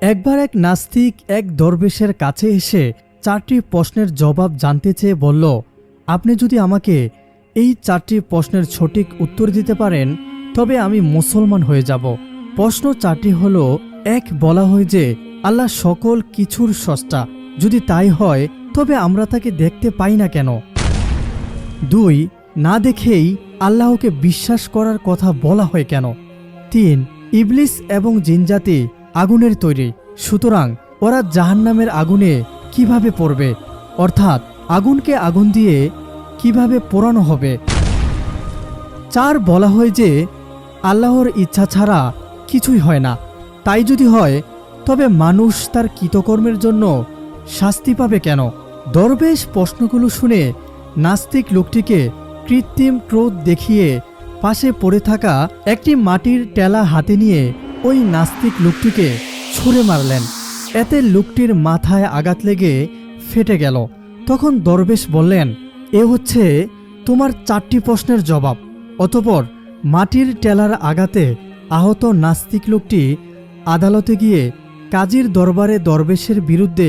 একবার এক নাস্তিক এক দরবেশের কাছে এসে চারটি প্রশ্নের জবাব জানতে চেয়ে বলল, আপনি যদি আমাকে এই চারটি প্রশ্নের সঠিক উত্তর দিতে পারেন, তবে আমি মুসলমান হয়ে যাব। প্রশ্ন চারটি হলো, এক বলা হয় যে, আল্লাহ সকল কিছুর সষ্টা যদি তাই হয়, তবে আমরা তাকে দেখতে পাই না কেন? দুই, না দেখেই আল্লাহকে বিশ্বাস করার কথা বলা হয় কেন? তিন, ইবলিস এবং জিনজাতি আগুনের তৈরি। সুতরাং ওরা জাহান্নামের আগুনে কীভাবে পড়বে? অর্থাৎ আগুনকে আগুন দিয়ে কীভাবে পোড়ানো হবে? চার বলা হয় যে, আল্লাহর ইচ্ছা ছাড়া কিছুই হয় না। তাই যদি হয়, তবে মানুষ তার কৃতকর্মের জন্য শাস্তি পাবে কেন? দরবেশ প্রশ্নগুলো শুনে নাস্তিক লোকটিকে কৃত্রিম ক্রোধ দেখিয়ে পাশে পড়ে থাকা একটি মাটির টেলা হাতে নিয়ে ওই নাস্তিক লোকটিকে ছুঁড়ে মারলেন। এতে লোকটির মাথায় আঘাত লেগে ফেটে গেল। তখন দরবেশ বললেন, এ হচ্ছে তোমার চারটি প্রশ্নের জবাব। অতপর মাটির টেলার আঘাতে আহত নাস্তিক লোকটি আদালতে গিয়ে কাজীর দরবারে দরবেশের বিরুদ্ধে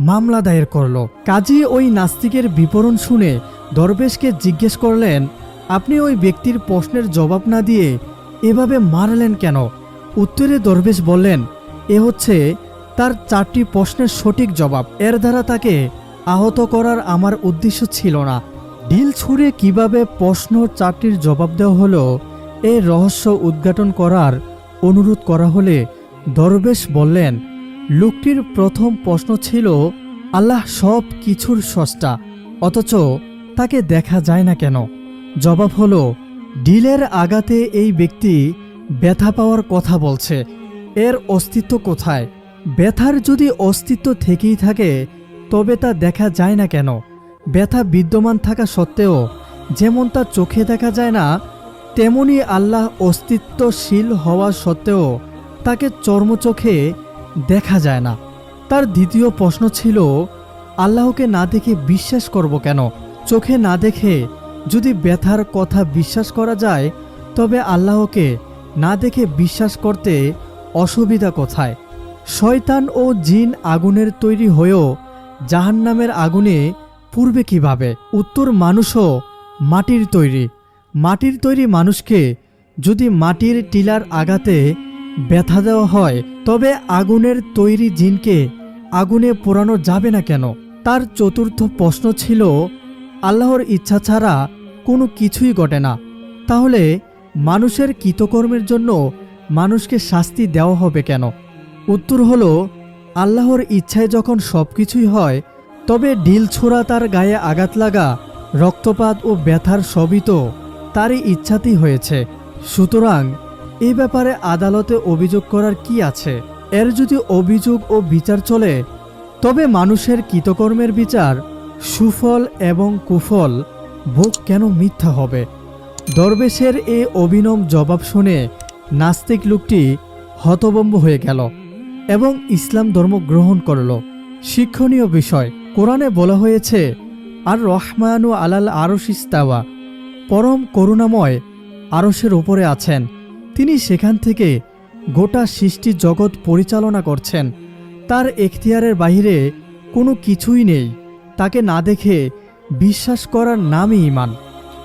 মামলা দায়ের করল। কাজী ওই নাস্তিকের বিবরণ শুনে দরবেশকে জিজ্ঞেস করলেন, আপনি ওই ব্যক্তির প্রশ্নের জবাব না দিয়ে এভাবে মারলেন কেন? উত্তরে দরবেশ বললেন, এ হচ্ছে তার চারটি প্রশ্নের সঠিক জবাব। এর দ্বারা তাকে আহত করার আমার উদ্দেশ্য ছিল না। ঢিল ছুঁড়ে কীভাবে প্রশ্ন চারটির জবাব দেওয়া হলো এই রহস্য উদ্ঘাটন করার অনুরোধ করা হলে দরবেশ বললেন, লোকটির প্রথম প্রশ্ন ছিল, আল্লাহ সব কিছুর সষ্টা অথচ তাকে দেখা যায় না কেন? জবাব হলো ডিলের আঘাতে এই ব্যক্তি ব্যথা পাওয়ার কথা বলছে। এর অস্তিত্ব কোথায়? ব্যথার যদি অস্তিত্ব থেকেই থাকে, তবে তা দেখা যায় না কেন? ব্যথা বিদ্যমান থাকা সত্ত্বেও যেমন তা চোখে দেখা যায় না, তেমনি আল্লাহ অস্তিত্বশীল হওয়া সত্ত্বেও তাকে চর্মচোখে দেখা যায় না। তার দ্বিতীয় প্রশ্ন ছিল, আল্লাহকে না দেখে বিশ্বাস করব কেন? চোখে না দেখে যদি ব্যথার কথা বিশ্বাস করা যায়, তবে আল্লাহকে না দেখে বিশ্বাস করতে অসুবিধা কোথায়? শয়তান ও জিন আগুনের তৈরি হয়েও জাহান্নামের আগুনে পূর্বে কীভাবে? উত্তর, মানুষও মাটির তৈরি। মাটির তৈরি মানুষকে যদি মাটির টিলার আঘাতে ব্যথা দেওয়া হয়, তবে আগুনের তৈরি জিনকে আগুনে পোড়ানো যাবে না কেন? তার চতুর্থ প্রশ্ন ছিল, আল্লাহর ইচ্ছা ছাড়া কোনো কিছুই ঘটে না। তাহলে মানুষের কৃতকর্মের জন্য মানুষকে শাস্তি দেওয়া হবে কেন? উত্তর হলো, আল্লাহর ইচ্ছায় যখন সব কিছুই হয়, তবে ঢিল ছোড়া তার গায়ে আঘাত লাগা, রক্তপাত ও ব্যথার সবই তো তারই ইচ্ছাতেই হয়েছে। সুতরাং এ ব্যাপারে আদালতে অভিযোগ করার কি আছে? এর যদি অভিযোগ ও বিচার চলে, তবে মানুষের কৃতকর্মের বিচার সুফল এবং কুফল ভোগ কেন মিথ্যা হবে? দরবেশের এ অভিনব জবাব শুনে নাস্তিক লোকটি হতবম্ব হয়ে গেল এবং ইসলাম ধর্ম গ্রহণ করল। শিক্ষণীয় বিষয়, কোরআনে বলা হয়েছে আর রহমানু আলাল আরশ ইস্তাওয়া পরম করুণাময় আরশের ওপরে আছেন। তিনি সেখান থেকে গোটা সৃষ্টি জগৎ পরিচালনা করছেন। তার এখতিয়ারের বাহিরে কোনো কিছুই নেই। তাকে না দেখে বিশ্বাস করার নামই ইমান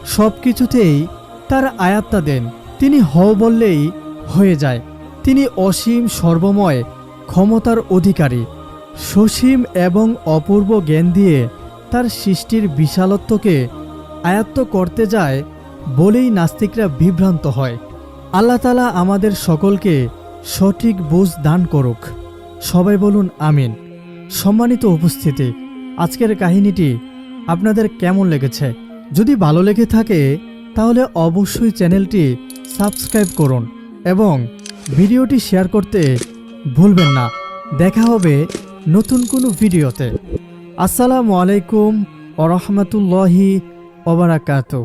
সব কিছুতেই তার আয়াত্তা দেন। তিনি হও বললেই হয়ে যায়। তিনি অসীম সর্বময়, ক্ষমতার অধিকারী। সসীম এবং অপূর্ব জ্ঞান দিয়ে তার সৃষ্টির বিশালত্বকে আয়ত্ত করতে যায় বলেই নাস্তিকরা বিভ্রান্ত হয়। আল্লাহ তালা আমাদের সকলকে সঠিক বুঝ দান করুক। সবাই বলুন আমিন। সম্মানিত উপস্থিতি, আজকের কাহিনীটি আপনাদের কেমন লেগেছে? যদি ভালো লেগে থাকে, তাহলে অবশ্যই চ্যানেলটি সাবস্ক্রাইব করুন এবং ভিডিওটি শেয়ার করতে ভুলবেন না। দেখা হবে নতুন কোনো ভিডিওতে। আসসালামু আলাইকুম ওরহমতুল্লাহি ওবরাকাতু